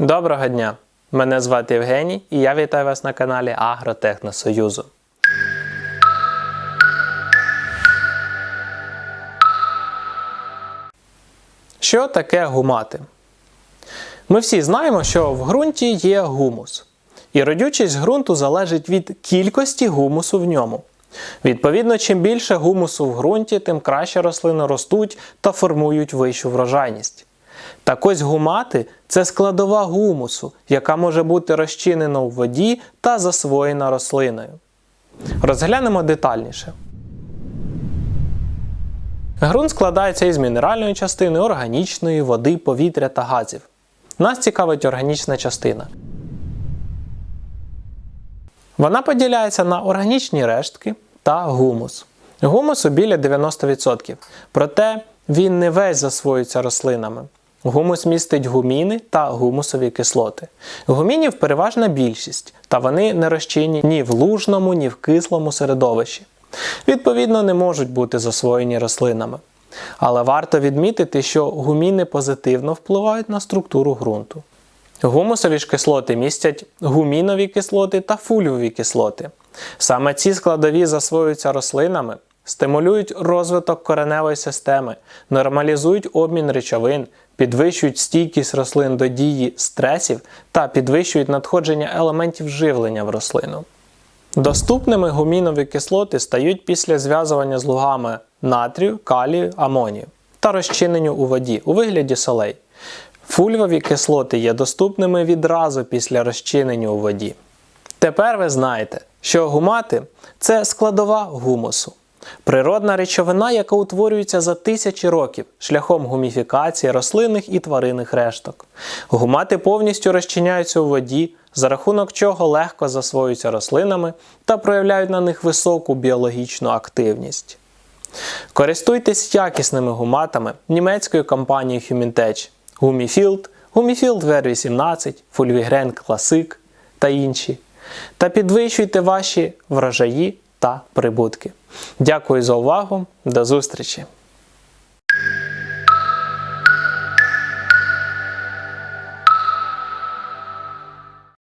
Доброго дня! Мене звати Євгеній і я вітаю вас на каналі Агротехносоюзу. Що таке гумати? Ми всі знаємо, що в ґрунті є гумус. І родючість ґрунту залежить від кількості гумусу в ньому. Відповідно, чим більше гумусу в ґрунті, тим краще рослини ростуть та формують вищу врожайність. Так ось гумати це складова гумусу, яка може бути розчинена у воді та засвоєна рослиною. Розглянемо детальніше. Ґрунт складається із мінеральної частини, органічної, води, повітря та газів. Нас цікавить органічна частина. Вона поділяється на органічні рештки та гумус. Гумусу біля 90%, проте він не весь засвоюється рослинами. Гумус містить гуміни та гумусові кислоти. Гумінів переважна більшість, та вони не розчинні ні в лужному, ні в кислому середовищі. Відповідно, не можуть бути засвоєні рослинами. Але варто відмітити, що гуміни позитивно впливають на структуру ґрунту. Гумусові ж кислоти містять гумінові кислоти та фульвові кислоти. Саме ці складові засвоюються рослинами, стимулюють розвиток кореневої системи, нормалізують обмін речовин, підвищують стійкість рослин до дії стресів та підвищують надходження елементів живлення в рослину. Доступними гумінові кислоти стають після зв'язування з лугами натрію, калію, амонію та розчиненню у воді у вигляді солей. Фульвові кислоти є доступними відразу після розчинення у воді. Тепер ви знаєте, що гумати це складова гумусу. Природна речовина, яка утворюється за тисячі років шляхом гуміфікації рослинних і тваринних решток. Гумати повністю розчиняються у воді, за рахунок чого легко засвоюються рослинами та проявляють на них високу біологічну активність. Користуйтесь якісними гуматами німецької компанії Humintech, Gumifield, Gumifield VR18, Fulvigren Classic та інші. Та підвищуйте ваші врожаї та прибутки. Дякую за увагу. До зустрічі!